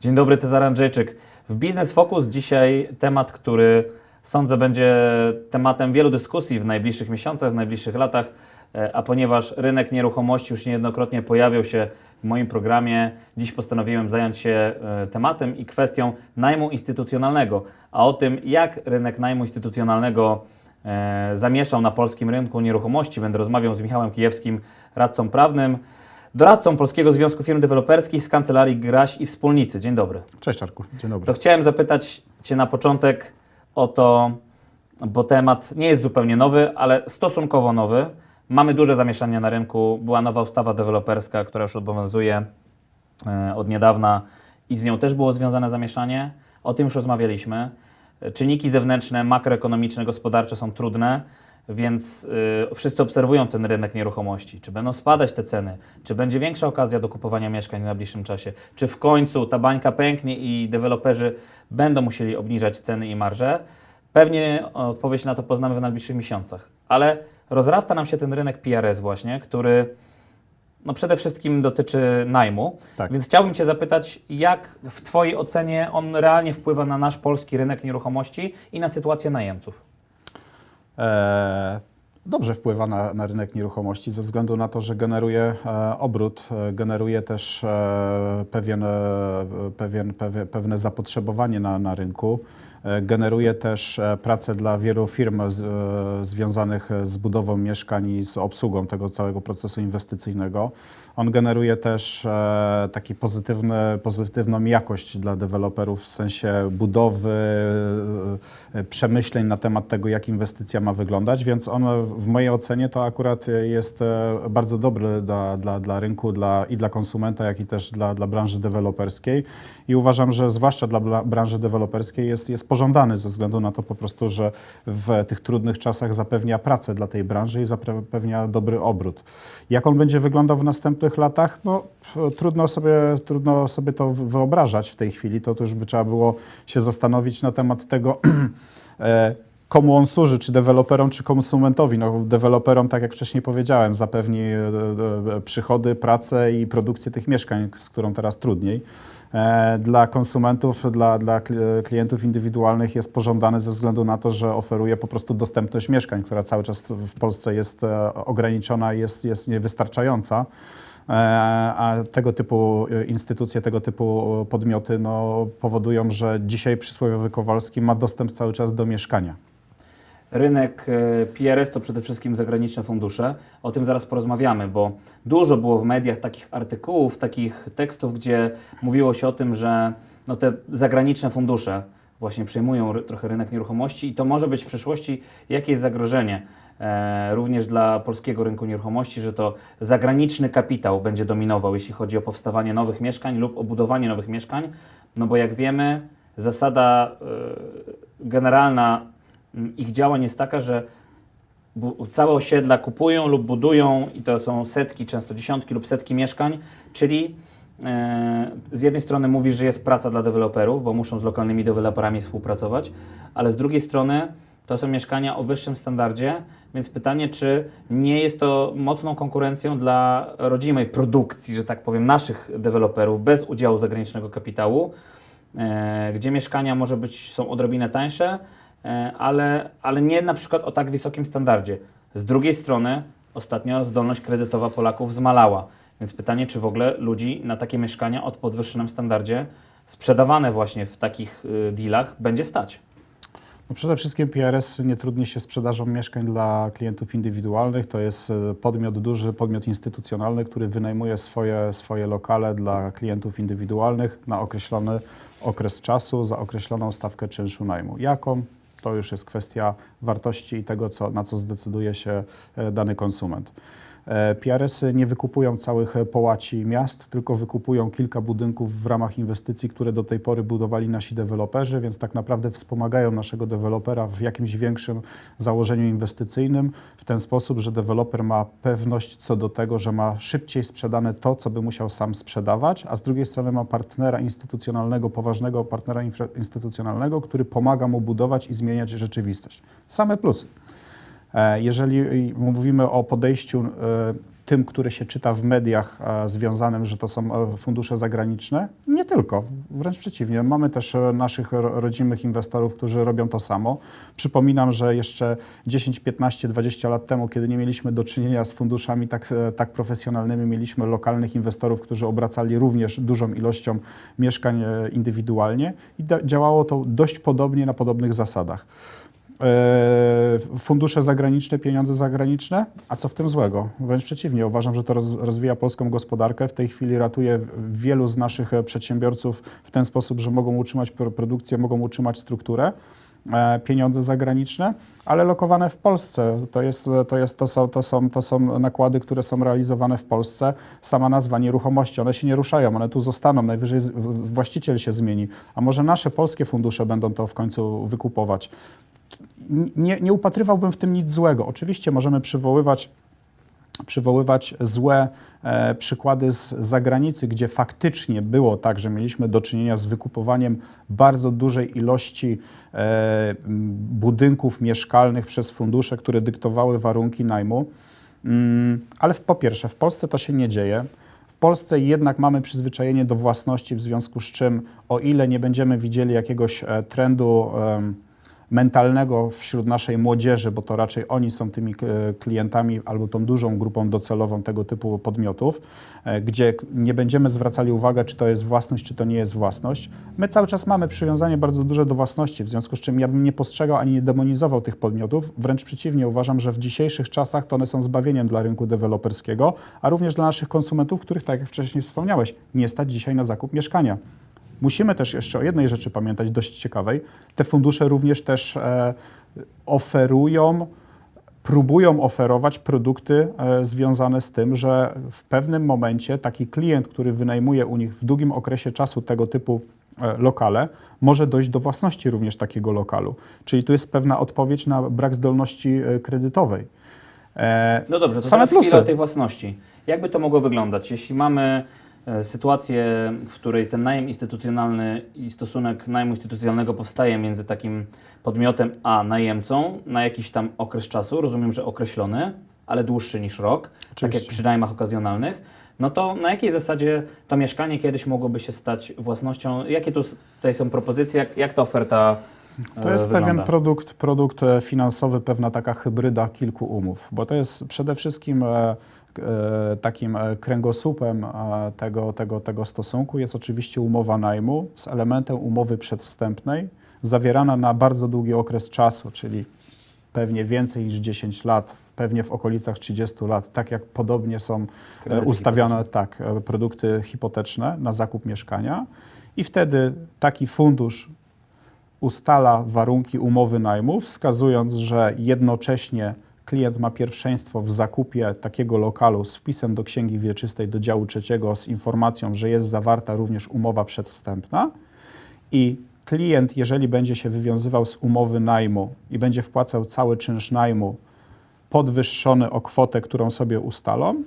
Dzień dobry, Cezar Andrzejczyk. W Biznes Focus dzisiaj temat, który sądzę będzie tematem wielu dyskusji w najbliższych miesiącach, w najbliższych latach, e, a ponieważ rynek nieruchomości już niejednokrotnie pojawiał się w moim programie, dziś postanowiłem zająć się e, tematem i kwestią najmu instytucjonalnego, a o tym, jak rynek najmu instytucjonalnego e, zamieszczał na polskim rynku nieruchomości, będę rozmawiał z Michałem Kijewskim, radcą prawnym, doradcą Polskiego Związku Firm Deweloperskich z Kancelarii Graś i Wspólnicy. Dzień dobry. Cześć Arku, dzień dobry. To chciałem zapytać Cię na początek o to, bo temat nie jest zupełnie nowy, ale stosunkowo nowy. Mamy duże zamieszanie na rynku. Była nowa ustawa deweloperska, która już obowiązuje e, od niedawna i z nią też było związane zamieszanie. O tym już rozmawialiśmy. E, Czynniki zewnętrzne, makroekonomiczne, gospodarcze są trudne, więc y, wszyscy obserwują ten rynek nieruchomości. Czy będą spadać te ceny? Czy będzie większa okazja do kupowania mieszkań w najbliższym czasie? Czy w końcu ta bańka pęknie i deweloperzy będą musieli obniżać ceny i marże? Pewnie odpowiedź na to poznamy w najbliższych miesiącach. Ale rozrasta nam się ten rynek PRS właśnie, który no przede wszystkim dotyczy najmu. Tak. Więc chciałbym Cię zapytać, jak w Twojej ocenie on realnie wpływa na nasz polski rynek nieruchomości i na sytuację najemców? E, dobrze wpływa na, na rynek nieruchomości ze względu na to, że generuje e, obrót, e, generuje też pewien, pewien, pewne zapotrzebowanie na, na rynku. Generuje też pracę dla wielu firm z, związanych z budową mieszkań i z obsługą tego całego procesu inwestycyjnego. On generuje też e, taki pozytywny, pozytywną jakość dla deweloperów w sensie budowy, e, przemyśleń na temat tego, jak inwestycja ma wyglądać, więc on w mojej ocenie to akurat jest e, bardzo dobry dla, dla, dla rynku dla, i dla konsumenta, jak i też dla, dla branży deweloperskiej. I uważam, że zwłaszcza dla branży deweloperskiej jest, jest pożądany ze względu na to po prostu, że w tych trudnych czasach zapewnia pracę dla tej branży i zapewnia dobry obrót. Jak on będzie wyglądał w następnych latach? No, trudno sobie, trudno sobie to wy- wyobrażać w tej chwili. To, to już by trzeba było się zastanowić na temat tego, e, komu on służy, czy deweloperom, czy konsumentowi. No, deweloperom, tak jak wcześniej powiedziałem, zapewni e, e, przychody, pracę i produkcję tych mieszkań, z którą teraz trudniej. Dla konsumentów, dla, dla kli- klientów indywidualnych jest pożądany ze względu na to, że oferuje po prostu dostępność mieszkań, która cały czas w Polsce jest ograniczona, jest, jest niewystarczająca. E, A tego typu e, instytucje, tego typu e, podmioty no, powodują, że dzisiaj przysłowiowy Kowalski ma dostęp cały czas do mieszkania. Rynek PRS to przede wszystkim zagraniczne fundusze. O tym zaraz porozmawiamy, bo dużo było w mediach takich artykułów, takich tekstów, gdzie mówiło się o tym, że no te zagraniczne fundusze właśnie przejmują trochę rynek nieruchomości i to może być w przyszłości jakieś zagrożenie e, również dla polskiego rynku nieruchomości, że to zagraniczny kapitał będzie dominował, jeśli chodzi o powstawanie nowych mieszkań lub o budowanie nowych mieszkań, no bo jak wiemy, zasada e, generalna mm, ich działań jest taka, że całe osiedla kupują lub budują i to są setki, często dziesiątki lub setki mieszkań, czyli z jednej strony mówisz, że jest praca dla deweloperów, bo muszą z lokalnymi deweloperami współpracować, ale z drugiej strony to są mieszkania o wyższym standardzie, więc pytanie, czy nie jest to mocną konkurencją dla rodzimej produkcji, że tak powiem, naszych deweloperów bez udziału zagranicznego kapitału, e, gdzie mieszkania może być, są odrobinę tańsze, e, ale, ale nie na przykład o tak wysokim standardzie. Z drugiej strony ostatnio zdolność kredytowa Polaków zmalała, więc pytanie, czy w ogóle ludzi na takie mieszkania o podwyższonym standardzie sprzedawane właśnie w takich y, dealach będzie stać. No przede wszystkim PRS nie trudni się sprzedażą mieszkań dla klientów indywidualnych. To jest e, podmiot duży, podmiot instytucjonalny, który wynajmuje swoje, swoje lokale dla klientów indywidualnych na określony okres czasu za określoną stawkę czynszu najmu. Jaką? To już jest kwestia wartości i tego, co, na co zdecyduje się e, dany konsument. E, PRS-y nie wykupują całych e, połaci miast, tylko wykupują kilka budynków w ramach inwestycji, które do tej pory budowali nasi deweloperzy, więc tak naprawdę wspomagają naszego dewelopera w jakimś większym założeniu inwestycyjnym w ten sposób, że deweloper ma pewność co do tego, że ma szybciej sprzedane to, co by musiał sam sprzedawać, a z drugiej strony ma partnera instytucjonalnego, poważnego partnera instytucjonalnego, który pomaga mu budować i zmieniać rzeczywistość. Same plusy. E, Jeżeli mówimy o podejściu e, tym, które się czyta w mediach e, związanym, że to są fundusze zagraniczne, nie tylko, wręcz przeciwnie. Mamy też naszych ro- rodzimych inwestorów, którzy robią to samo. Przypominam, że jeszcze 10, 15, 20 lat temu, kiedy nie mieliśmy do czynienia z funduszami tak, tak profesjonalnymi, mieliśmy lokalnych inwestorów, którzy obracali również dużą ilością mieszkań indywidualnie i działało to dość podobnie na podobnych zasadach. E, fundusze zagraniczne, pieniądze zagraniczne, a co w tym złego? Wręcz przeciwnie, uważam, że to roz, rozwija polską gospodarkę. W tej chwili ratuje wielu z naszych e, przedsiębiorców w ten sposób, że mogą utrzymać pro- produkcję, mogą utrzymać strukturę. E, pieniądze zagraniczne, ale lokowane w Polsce. To, jest, to, jest, to, są, to, są, to są nakłady, które są realizowane w Polsce. Sama nazwa nieruchomości, one się nie ruszają, one tu zostaną, najwyżej właściciel się zmieni. A może nasze polskie fundusze będą to w końcu wykupować? nie, nie upatrywałbym w tym nic złego. Oczywiście możemy przywoływać, przywoływać złe e, przykłady z zagranicy, gdzie faktycznie było tak, że mieliśmy do czynienia z wykupowaniem bardzo dużej ilości e, budynków mieszkalnych przez fundusze, które dyktowały warunki najmu. Mm, ale w, po pierwsze, w Polsce to się nie dzieje. W Polsce jednak mamy przyzwyczajenie do własności, w związku z czym, o ile nie będziemy widzieli jakiegoś e, trendu mentalnego wśród naszej młodzieży, bo to raczej oni są tymi e, klientami albo tą dużą grupą docelową tego typu podmiotów, e, gdzie nie będziemy zwracali uwagi, czy to jest własność, czy to nie jest własność. My cały czas mamy przywiązanie bardzo duże do własności, w związku z czym ja bym nie postrzegał ani nie demonizował tych podmiotów. Wręcz przeciwnie, uważam, że w dzisiejszych czasach to one są zbawieniem dla rynku deweloperskiego, a również dla naszych konsumentów, których, tak jak wcześniej wspomniałeś, nie stać dzisiaj na zakup mieszkania. Musimy też jeszcze o jednej rzeczy pamiętać, dość ciekawej. Te fundusze również też e, oferują, próbują oferować produkty e, związane z tym, że w pewnym momencie taki klient, który wynajmuje u nich w długim okresie czasu tego typu e, lokale, może dojść do własności również takiego lokalu. Czyli tu jest pewna odpowiedź na brak zdolności kredytowej. No dobrze, to Same teraz chwilę plusy. o tej własności. Jakby to mogło wyglądać, jeśli mamy sytuację, w której ten najem instytucjonalny i stosunek najmu instytucjonalnego powstaje między takim podmiotem a najemcą na jakiś tam okres czasu, rozumiem, że określony, ale dłuższy niż rok, tak jak Oczywiście. przy najmach okazjonalnych, no to na jakiej zasadzie to mieszkanie kiedyś mogłoby się stać własnością? Jakie tutaj są propozycje? Jak, jak ta oferta To e, jest wygląda? pewien produkt, produkt e, finansowy, pewna taka hybryda kilku umów, bo to jest przede wszystkim e, takim kręgosłupem tego, tego, tego stosunku. Jest oczywiście umowa najmu z elementem umowy przedwstępnej, zawierana na bardzo długi okres czasu, czyli pewnie więcej niż 10 lat, pewnie w okolicach 30 lat, tak jak podobnie są Kredyty ustawiane tak, produkty hipoteczne na zakup mieszkania. I wtedy taki fundusz ustala warunki umowy najmu, wskazując, że jednocześnie klient ma pierwszeństwo w zakupie takiego lokalu z wpisem do księgi wieczystej do działu trzeciego z informacją, że jest zawarta również umowa przedwstępna. I klient, jeżeli będzie się wywiązywał z umowy najmu i będzie wpłacał cały czynsz najmu podwyższony o kwotę, którą sobie ustalą,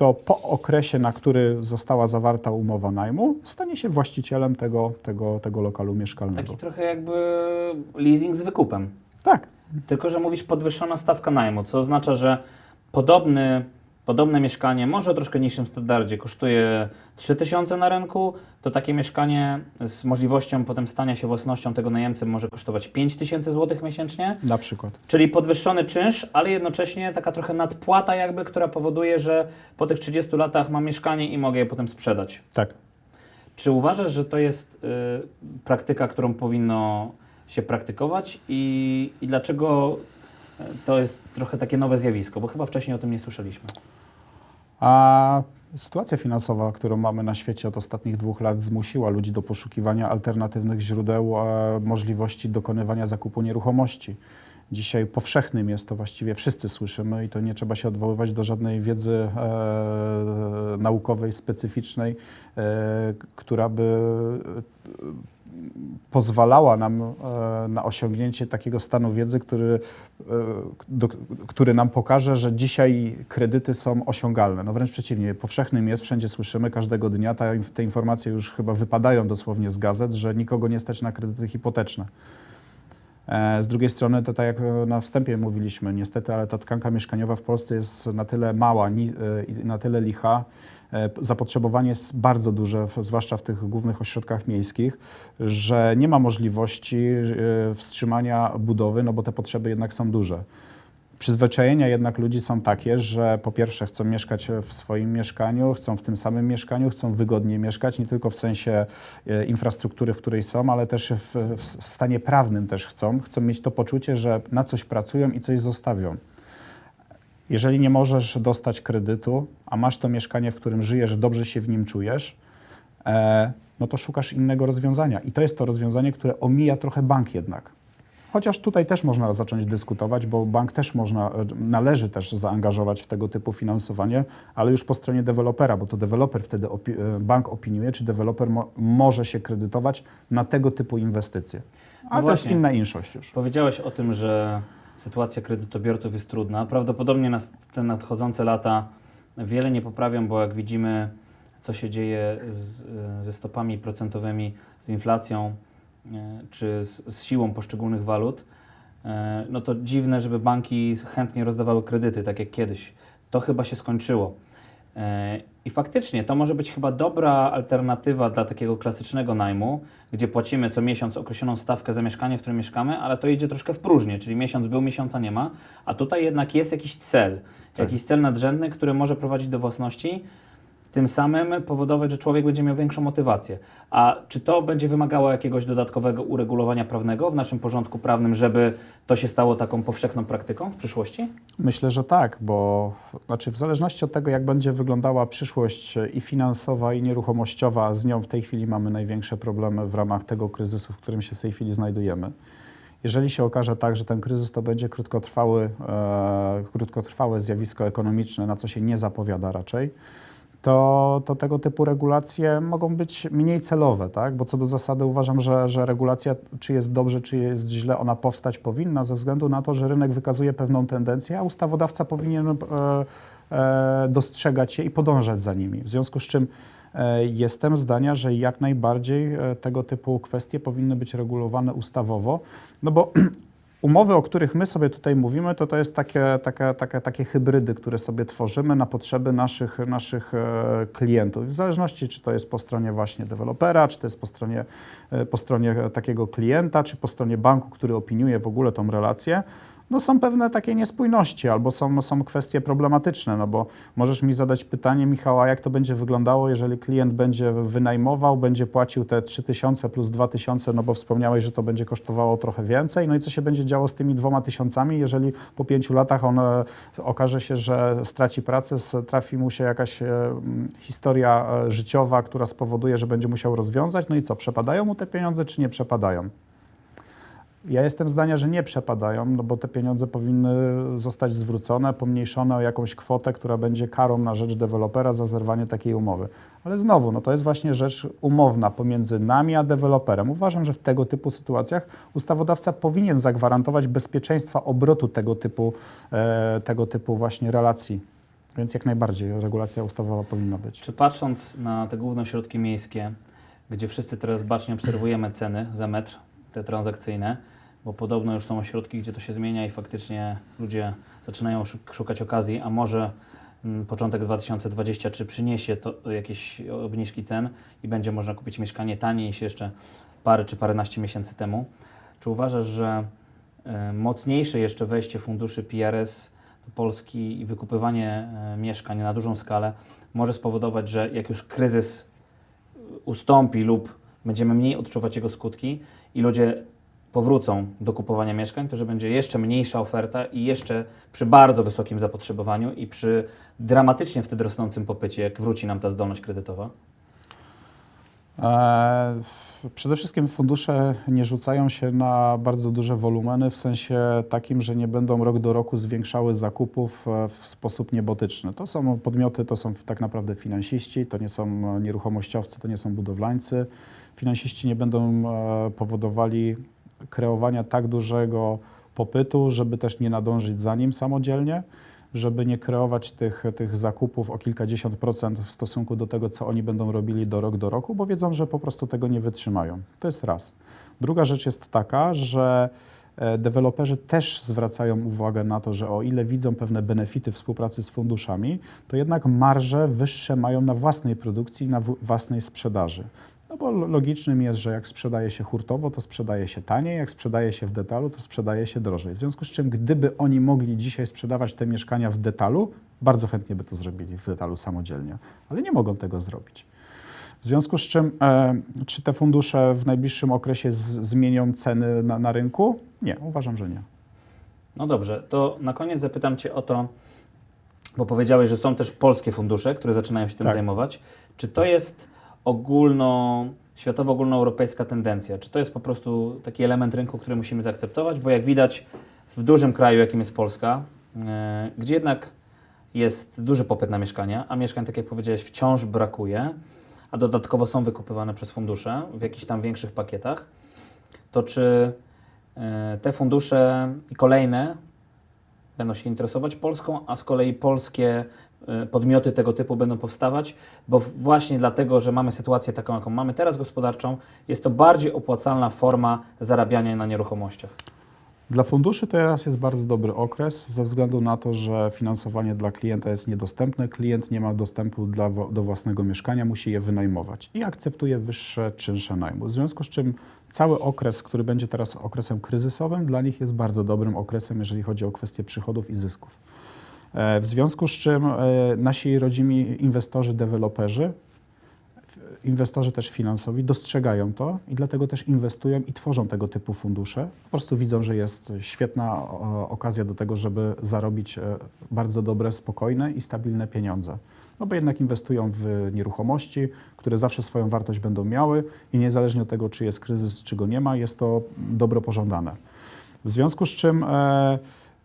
to po okresie, na który została zawarta umowa najmu, stanie się właścicielem tego, tego, tego lokalu mieszkalnego. Taki trochę jakby leasing z wykupem. Tak, Tylko, że mówisz podwyższona stawka najmu, co oznacza, że podobny, podobne mieszkanie, może o troszkę niższym standardzie, kosztuje 3000 na rynku, to takie mieszkanie z możliwością potem stania się własnością tego najemcy może kosztować 5000 zł miesięcznie. na przykład. Czyli podwyższony czynsz, ale jednocześnie taka trochę nadpłata jakby, która powoduje, że po tych 30 latach mam mieszkanie i mogę je potem sprzedać. Tak. Czy uważasz, że to jest y, praktyka, którą powinno się praktykować i, i dlaczego to jest trochę takie nowe zjawisko? Bo chyba wcześniej o tym nie słyszeliśmy. A sytuacja finansowa, którą mamy na świecie od ostatnich dwóch lat, zmusiła ludzi do poszukiwania alternatywnych źródeł e, możliwości dokonywania zakupu nieruchomości. Dzisiaj powszechnym jest to właściwie wszyscy słyszymy i to nie trzeba się odwoływać do żadnej wiedzy e, naukowej, specyficznej, e, która by pozwalała nam e, na osiągnięcie takiego stanu wiedzy, który, e, który nam pokaże, że dzisiaj kredyty są osiągalne. No wręcz przeciwnie, powszechnym jest, wszędzie słyszymy, każdego dnia ta, te informacje już chyba wypadają dosłownie z gazet, że nikogo nie stać na kredyty hipoteczne. E, Z drugiej strony, to tak jak na wstępie mówiliśmy, niestety, ale ta tkanka mieszkaniowa w Polsce jest na tyle mała na tyle licha, zapotrzebowanie jest bardzo duże, zwłaszcza w tych głównych ośrodkach miejskich, że nie ma możliwości e, wstrzymania budowy, no bo te potrzeby jednak są duże. Przyzwyczajenia jednak ludzi są takie, że po pierwsze chcą mieszkać w swoim mieszkaniu, chcą w tym samym mieszkaniu, chcą wygodnie mieszkać, nie tylko w sensie e, infrastruktury, w której są, ale też w, w stanie prawnym też chcą. Chcą mieć to poczucie, że na coś pracują i coś zostawią. Jeżeli nie możesz dostać kredytu, a masz to mieszkanie, w którym żyjesz, dobrze się w nim czujesz, e, no to szukasz innego rozwiązania. I to jest to rozwiązanie, które omija trochę bank jednak. Chociaż tutaj też można zacząć dyskutować, bo bank też można, e, należy też zaangażować w tego typu finansowanie, ale już po stronie dewelopera, bo to deweloper wtedy opi- e, bank opiniuje, czy deweloper mo- może się kredytować na tego typu inwestycje. Ale to jest inna inszość już. Powiedziałeś o tym, że sytuacja kredytobiorców jest trudna. Prawdopodobnie nas te nadchodzące lata wiele nie poprawią, bo jak widzimy, co się dzieje z, ze stopami procentowymi, z inflacją e, czy z, z siłą poszczególnych walut, e, no to dziwne, żeby banki chętnie rozdawały kredyty, tak jak kiedyś. To chyba się skończyło. E, I faktycznie to może być chyba dobra alternatywa dla takiego klasycznego najmu, gdzie płacimy co miesiąc określoną stawkę za mieszkanie, w którym mieszkamy, ale to idzie troszkę w próżnię, czyli miesiąc był, miesiąca nie ma, a tutaj jednak jest jakiś cel, jakiś cel nadrzędny, który może prowadzić do własności, tym samym powodować, że człowiek będzie miał większą motywację. A czy to będzie wymagało jakiegoś dodatkowego uregulowania prawnego w naszym porządku prawnym, żeby to się stało taką powszechną praktyką w przyszłości? Myślę, że tak, bo znaczy w zależności od tego, jak będzie wyglądała przyszłość i finansowa, i nieruchomościowa, z nią w tej chwili mamy największe problemy w ramach tego kryzysu, w którym się w tej chwili znajdujemy. Jeżeli się okaże tak, że ten kryzys to będzie krótkotrwały, e, krótkotrwałe zjawisko ekonomiczne, na co się nie zapowiada raczej, to, to tego typu regulacje mogą być mniej celowe, tak? bo co do zasady uważam, że, że regulacja, czy jest dobrze, czy jest źle, ona powstać powinna ze względu na to, że rynek wykazuje pewną tendencję, a ustawodawca powinien e, e, dostrzegać je i podążać za nimi. W związku z czym e, jestem zdania, że jak najbardziej e, tego typu kwestie powinny być regulowane ustawowo, no bo Umowy, o których my sobie tutaj mówimy, to to jest takie, takie, takie, takie hybrydy, które sobie tworzymy na potrzeby naszych, naszych e, klientów. W zależności, czy to jest po stronie właśnie dewelopera, czy to jest po stronie, e, po stronie takiego klienta, czy po stronie banku, który opiniuje w ogóle tą relację, no są pewne takie niespójności albo są, są kwestie problematyczne, no bo możesz mi zadać pytanie, Michała, jak to będzie wyglądało, jeżeli klient będzie wynajmował, będzie płacił te 3000 plus 2000, no bo wspomniałeś, że to będzie kosztowało trochę więcej, no i co się będzie działo z tymi dwoma tysiącami, jeżeli po pięciu latach on e, okaże się, że straci pracę, trafi mu się jakaś e, historia e, życiowa, która spowoduje, że będzie musiał rozwiązać, no i co, przepadają mu te pieniądze, czy nie przepadają? Ja jestem zdania, że nie przepadają, no bo te pieniądze powinny zostać zwrócone, pomniejszone o jakąś kwotę, która będzie karą na rzecz dewelopera za zerwanie takiej umowy. Ale znowu, no to jest właśnie rzecz umowna pomiędzy nami a deweloperem. Uważam, że w tego typu sytuacjach ustawodawca powinien zagwarantować bezpieczeństwa obrotu tego typu, e, tego typu właśnie relacji. Więc jak najbardziej regulacja ustawowa powinna być. Czy patrząc na te główne ośrodki miejskie, gdzie wszyscy teraz bacznie obserwujemy ceny za metr, te transakcyjne, bo podobno już są ośrodki, gdzie to się zmienia i faktycznie ludzie zaczynają szuk- szukać okazji, a może mm, początek 2023 przyniesie to jakieś obniżki cen i będzie można kupić mieszkanie taniej niż jeszcze parę czy paręnaście miesięcy temu. Czy uważasz, że e, mocniejsze jeszcze wejście funduszy PRS do Polski i wykupywanie e, mieszkań na dużą skalę może spowodować, że jak już kryzys ustąpi lub będziemy mniej odczuwać jego skutki i ludzie powrócą do kupowania mieszkań, to że będzie jeszcze mniejsza oferta i jeszcze przy bardzo wysokim zapotrzebowaniu i przy dramatycznie wtedy rosnącym popycie, jak wróci nam ta zdolność kredytowa? E, Przede wszystkim fundusze nie rzucają się na bardzo duże wolumeny w sensie takim, że nie będą rok do roku zwiększały zakupów e, w sposób niebotyczny. To są podmioty, to są tak naprawdę finansiści, to nie są e, nieruchomościowcy, to nie są budowlańcy. Finansiści nie będą e, powodowali kreowania tak dużego popytu, żeby też nie nadążyć za nim samodzielnie żeby nie kreować tych, tych zakupów o kilkadziesiąt procent w stosunku do tego, co oni będą robili do rok do roku, bo wiedzą, że po prostu tego nie wytrzymają. To jest raz. Druga rzecz jest taka, że e, deweloperzy też zwracają uwagę na to, że o ile widzą pewne benefity współpracy z funduszami, to jednak marże wyższe mają na własnej produkcji na własnej sprzedaży. No bo lo- logicznym jest, że jak sprzedaje się hurtowo, to sprzedaje się taniej, jak sprzedaje się w detalu, to sprzedaje się drożej. W związku z czym, gdyby oni mogli dzisiaj sprzedawać te mieszkania w detalu, bardzo chętnie by to zrobili w detalu samodzielnie, ale nie mogą tego zrobić. W związku z czym, e, czy te fundusze w najbliższym okresie z, zmienią ceny na, na rynku? Nie, uważam, że nie. No dobrze, to na koniec zapytam Cię o to, bo powiedziałeś, że są też polskie fundusze, które zaczynają się tym Tak. zajmować. Czy to jest ogólno, światowa, ogólnoeuropejska tendencja? Czy to jest po prostu taki element rynku, który musimy zaakceptować? Bo jak widać w dużym kraju, jakim jest Polska, e, gdzie jednak jest duży popyt na mieszkania, a mieszkań, tak jak powiedziałeś, wciąż brakuje, a dodatkowo są wykupywane przez fundusze w jakichś tam większych pakietach, to czy e, te fundusze i kolejne będą się interesować Polską, a z kolei polskie e, podmioty tego typu będą powstawać, bo właśnie dlatego, że mamy sytuację taką, jaką mamy teraz gospodarczą, jest to bardziej opłacalna forma zarabiania na nieruchomościach. Dla funduszy teraz jest bardzo dobry okres, ze względu na to, że finansowanie dla klienta jest niedostępne. Klient nie ma dostępu dla, do własnego mieszkania, musi je wynajmować i akceptuje wyższe czynsze najmu. W związku z czym cały okres, który będzie teraz okresem kryzysowym, dla nich jest bardzo dobrym okresem, jeżeli chodzi o kwestie przychodów i zysków. E, W związku z czym e, nasi rodzimi inwestorzy, deweloperzy, inwestorzy też finansowi dostrzegają to i dlatego też inwestują i tworzą tego typu fundusze. Po prostu widzą, że jest świetna o, okazja do tego, żeby zarobić e, bardzo dobre, spokojne i stabilne pieniądze. No bo jednak inwestują w nieruchomości, które zawsze swoją wartość będą miały i niezależnie od tego, czy jest kryzys, czy go nie ma, jest to dobro pożądane. W związku z czym e,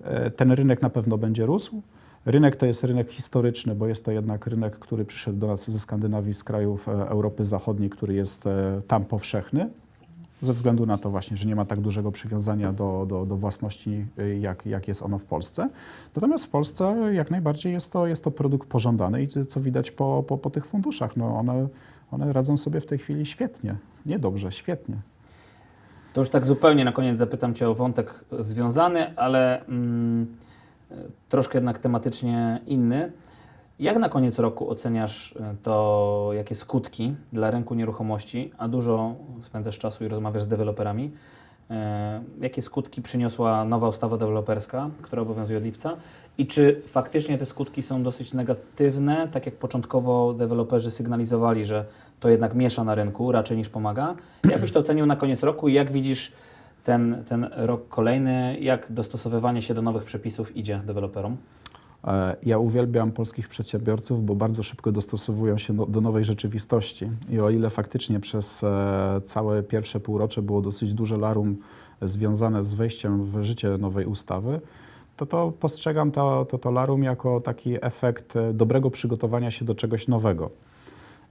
e, ten rynek na pewno będzie rósł. Rynek to jest rynek historyczny, bo jest to jednak rynek, który przyszedł do nas ze Skandynawii, z krajów e, Europy Zachodniej, który jest e, tam powszechny. Ze względu na to właśnie, że nie ma tak dużego przywiązania do, do, do własności, y, jak, jak jest ono w Polsce. Natomiast w Polsce jak najbardziej jest to, jest to produkt pożądany i co widać po, po, po tych funduszach. No one, one radzą sobie w tej chwili świetnie. Nie dobrze, świetnie. To już tak zupełnie na koniec zapytam Cię o wątek związany, ale mm, e, troszkę jednak tematycznie inny. Jak na koniec roku oceniasz e, to, jakie skutki dla rynku nieruchomości, a dużo spędzasz czasu i rozmawiasz z deweloperami, e, jakie skutki przyniosła nowa ustawa deweloperska, która obowiązuje od lipca i czy faktycznie te skutki są dosyć negatywne, tak jak początkowo deweloperzy sygnalizowali, że to jednak miesza na rynku raczej niż pomaga. Jak byś to ocenił na koniec roku i jak widzisz ten, ten rok kolejny, jak dostosowywanie się do nowych przepisów idzie deweloperom? E, Ja uwielbiam polskich przedsiębiorców, bo bardzo szybko dostosowują się do, do nowej rzeczywistości. I o ile faktycznie przez e, całe pierwsze półrocze było dosyć duże larum związane z wejściem w życie nowej ustawy, to to postrzegam to, to, to larum jako taki efekt e, dobrego przygotowania się do czegoś nowego.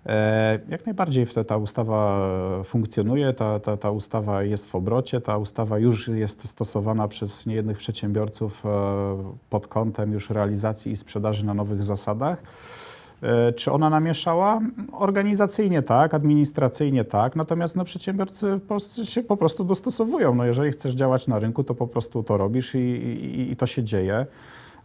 E, Jak najbardziej ta, ta ustawa funkcjonuje, ta, ta, ta ustawa jest w obrocie, ta ustawa już jest stosowana przez niejednych przedsiębiorców e, pod kątem już realizacji i sprzedaży na nowych zasadach. E, Czy ona namieszała? Organizacyjnie tak, administracyjnie tak, natomiast no, przedsiębiorcy się po prostu dostosowują. No, jeżeli chcesz działać na rynku, to po prostu to robisz i, i, i to się dzieje.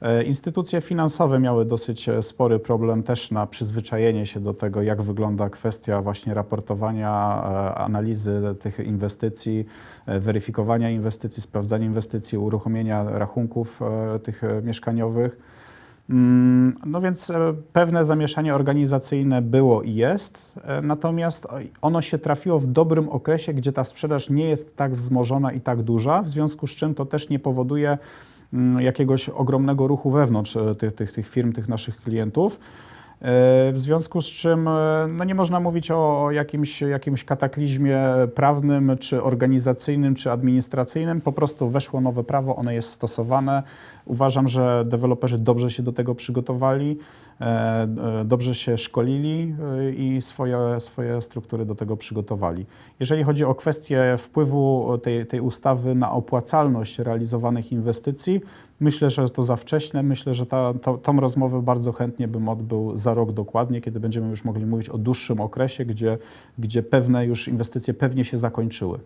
E, Instytucje finansowe miały dosyć e, spory problem też na przyzwyczajenie się do tego, jak wygląda kwestia właśnie raportowania, e, analizy tych inwestycji, weryfikowania inwestycji, sprawdzania inwestycji, uruchomienia rachunków tych mieszkaniowych. Mm, No więc pewne zamieszanie organizacyjne było i jest, natomiast ono się trafiło w dobrym okresie, gdzie ta sprzedaż nie jest tak wzmożona i tak duża, w związku z czym to też nie powoduje jakiegoś ogromnego ruchu wewnątrz e, tych, tych, tych firm, tych naszych klientów. E, W związku z czym e, no nie można mówić o jakimś, jakimś kataklizmie prawnym, czy organizacyjnym, czy administracyjnym. Po prostu weszło nowe prawo, ono jest stosowane. Uważam, że deweloperzy dobrze się do tego przygotowali, e, dobrze się szkolili i swoje, swoje struktury do tego przygotowali. Jeżeli chodzi o kwestię wpływu tej, tej ustawy na opłacalność realizowanych inwestycji, myślę, że to za wcześnie. Myślę, że ta, ta, tą rozmowę bardzo chętnie bym odbył za rok dokładnie, kiedy będziemy już mogli mówić o dłuższym okresie, gdzie, gdzie pewne już inwestycje pewnie się zakończyły.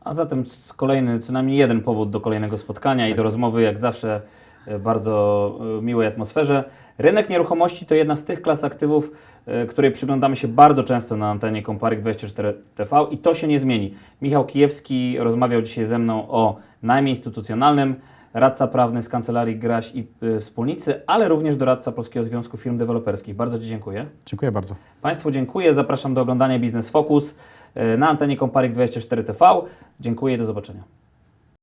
A zatem kolejny, co najmniej jeden powód do kolejnego spotkania i do rozmowy, jak zawsze, e, bardzo e, miłej atmosferze. Rynek nieruchomości to jedna z tych klas aktywów, e, której przyglądamy się bardzo często na antenie Comparik 24 TV i to się nie zmieni. Michał Kijewski rozmawiał dzisiaj ze mną o najmie instytucjonalnym, radca prawny z kancelarii Graś i e, Wspólnicy, ale również doradca Polskiego Związku Firm Deweloperskich. Bardzo Ci dziękuję. Dziękuję bardzo. Państwu dziękuję, zapraszam do oglądania Biznes Focus e, na antenie Comparik 24 TV. Dziękuję i do zobaczenia.